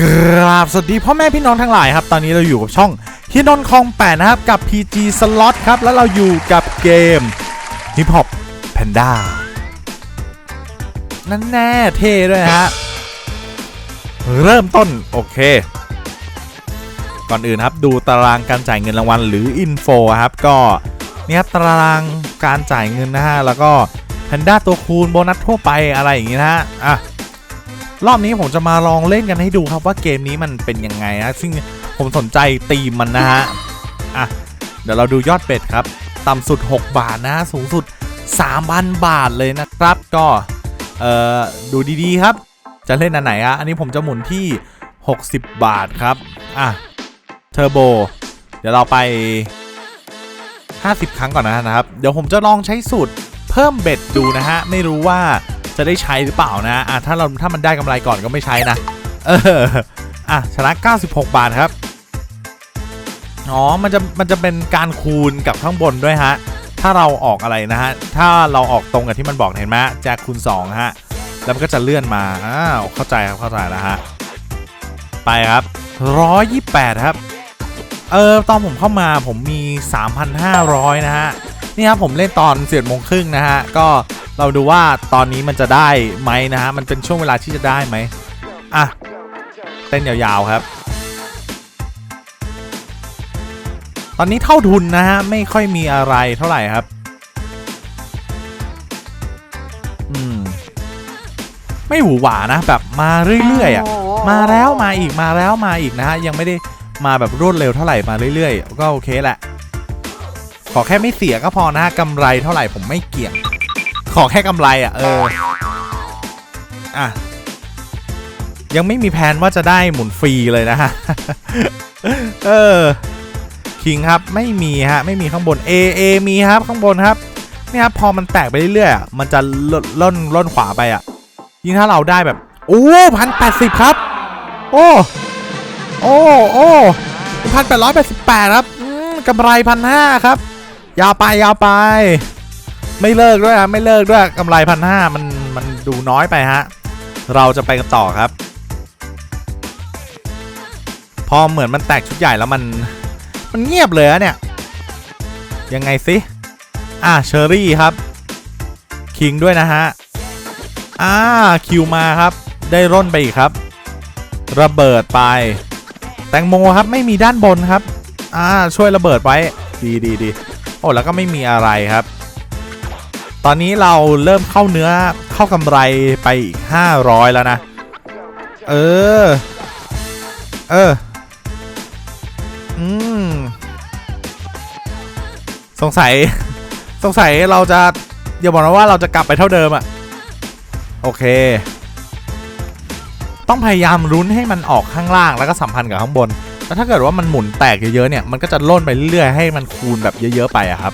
กราบสวัสดีพ่อแม่พี่น้องทั้งหลายครับ ตอนนี้เราอยู่กับช่องฮินนคองแปดนะครับ กับ PG Slot ครับ แล้วเราอยู่กับเกม Hip Hop Panda นั่นแน่เท่ด้วยฮะ เริ่มต้น โอเค ก่อนอื่นครับดูตารางการจ่ายเงินรางวัลหรืออินโฟครับ ก็นี่ครับตารางการจ่ายเงินนะฮะ แล้วก็แพนด้าตัวคูณโบนัสทั่วไปอะไรอย่างงี้นะฮะ อะ รอบนี้ผมจะมาลองเล่นกันให้ดูครับว่าเกมนี้มันเป็นยังไงนะซึ่งผมสนใจตีมมันนะฮะอะเดี๋ยวเราดูยอดเป็ดครับ ต่ำสุด 6 บาทนะสูงสุด 3,000 บาทเลยนะครับก็เอ่อดูดีๆครับ จะเล่นอันไหนอะอันนี้ผมจะหมุนที่ 60 บาทครับอะเทอร์โบเดี๋ยวเราไป 50 ครั้งก่อนนะครับ เดี๋ยวผมจะลองใช้สูตรเพิ่มเบ็ดดูนะฮะ ไม่รู้ว่า จะได้ใช้หรือเปล่านะอะถ้าเราถ้ามันได้กำไรก่อนก็ไม่ใช้นะ เอออะชนะ 96 บาทครับ อ๋อ มันจะมันจะเป็นการคูณกับข้างบนด้วยฮะ ถ้าเราออกอะไรนะฮะ ถ้าเราออกตรงกับที่มันบอกเห็นไหมแจ็คคูณ2ฮะ แล้วมันก็จะเลื่อนมา อ้าวเข้าใจครับเข้าใจแล้วฮะ ไปครับ 128 ครับ เออตอนผมเข้ามาผมมี 3,500 นะฮะ นี่ครับผมเล่นตอนเสียโมงครึ่งนะฮะ ก็ เราดูว่าตอนนี้มันจะได้ไหมนะฮะ มันเป็นช่วงเวลาที่จะได้ไหมอะ เต้นยาวๆครับ ตอนนี้เท่าทุนนะฮะ ไม่ค่อยมีอะไรเท่าไหร่ครับ อืม ไม่หวือหวานะ แบบมาเรื่อยๆอะ มาแล้วมาอีกมาแล้วมาอีกนะฮะ ยังไม่ได้มาแบบรวดเร็วเท่าไหร่มาเรื่อยๆ ก็โอเคแหละ ขอแค่ไม่เสียก็พอนะฮะกำไรเท่าไหร่ผมไม่เกี่ยง ขอแค่กำไรอะ เออ อะ ยังไม่มีแผนว่าจะได้หมุนฟรีเลยนะฮะ เออ คิงครับไม่มีฮะ ไม่มีข้างบน A A มีครับข้างบนครับเนี่ยครับพอมันแตกไปเรื่อยๆอะมันจะล่นล่นลนขวาไปอะ ยิ่งถ้าเราได้แบบ โอ้พันแปดสิบครับ โอ้ โอ้ โอ้พันแปดร้อยแปดสิบแปดครับกำไรพันห้าครับ ยาวไปยาวไป ไม่เลิกด้วยอะไม่เลิกด้วยกำไรพันห้ามันมันดูน้อยไปฮะ เราจะไปกันต่อครับ พอเหมือนมันแตกชุดใหญ่แล้วมันมันเงียบเลยเนี่ย ยังไงสิอ่าเชอรี่ครับ คิงด้วยนะฮะอ่าคิวมาครับ ได้ร่นไปอีกครับ ระเบิดไป แตงโมครับไม่มีด้านบนครับ อ่าช่วยระเบิดไว้ ดีดีดีโอ้แล้วก็ไม่มีอะไรครับ ตอนนี้เราเริ่มเข้าเนื้อเข้ากำไรไปอีก 500 แล้วนะ เออ เออ อืม สงสัย สงสัยเราจะอย่าบอกนะว่าเราจะกลับไปเท่าเดิมอะโอเค ต้องพยายามรุ้นให้มันออกข้างล่างแล้วก็สัมพันธ์กับข้างบน แล้วถ้าเกิดว่ามันหมุนแตกเยอะๆเนี่ย มันก็จะล่นไปเรื่อยๆให้มันคูณแบบเยอะๆไปอะครับ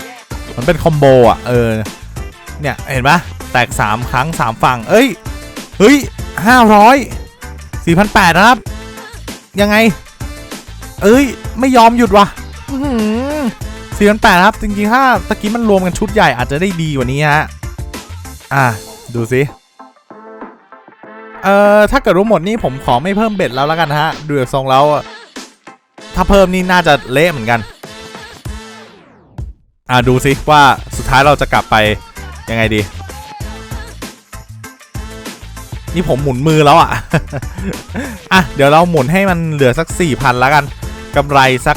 มันเป็นคอมโบอะเออ เนี่ย เห็นปะแตก 3 ครั้ง 3 ฝั่ง เอ้ย เฮ้ย500 4,800นะครับ ยังไง เอ้ย ไม่ยอมหยุดว่ะสี่พันแปดครับ จริงๆถ้าตะกี้มันรวมกันชุดใหญ่อาจจะได้ดีกว่านี้ฮะ อะ ดูสิเอ่อ ถ้าเกิดรู้หมดนี่ผมขอไม่เพิ่มเบ็ดแล้วแล้วกันนะฮะ ดูจากทรงแล้วอะถ้าเพิ่มนี่น่าจะเละเหมือนกัน อะ ดูสิว่าสุดท้ายเราจะกลับไป ยังไงดี นี่ผมหมุนมือแล้วอะ อะ เดี๋ยวเราหมุนให้มันเหลือสัก4,000แล้วกันกำไรสัก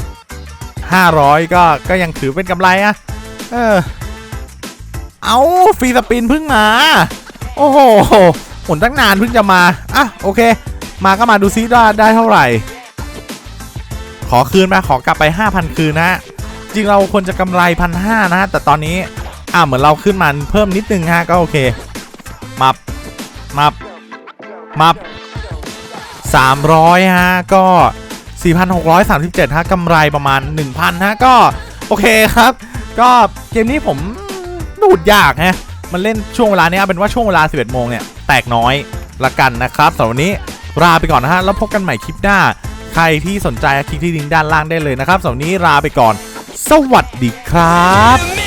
500ก็ก็ยังถือเป็นกำไรอะ เออ เอาฟรีสปินเพิ่งมา โอ้โหหมุนตั้งนานเพิ่งจะมาอะโอเค มาก็มาดูซิว่าได้เท่าไหร่ ขอคืนมาขอกลับไป 5,000 คืนนะฮะจริงเราควรจะกำไรพันห้านะ แต่ตอนนี้ อะเหมือนเราขึ้นมาเพิ่มนิดนึงฮะก็โอเค มับ มับ มับ 300 ฮะ ก็ 4,637 ฮะกำไรประมาณ 1,000 ฮะ ก็ โอเคครับ ก็เกมนี้ผมดูดยากฮะ มันเล่นช่วงเวลาเนี้ยเป็นว่าช่วงเวลา 11 โมงเนี่ย แตกน้อยละกันนะครับสำหรับวันนี้ลาไปก่อนนะฮะ แล้วพบกันใหม่คลิปหน้า ใครที่สนใจคลิกที่ลิงก์ด้านล่างได้เลยนะครับสำหรับวันนี้ลาไปก่อน สวัสดีครับ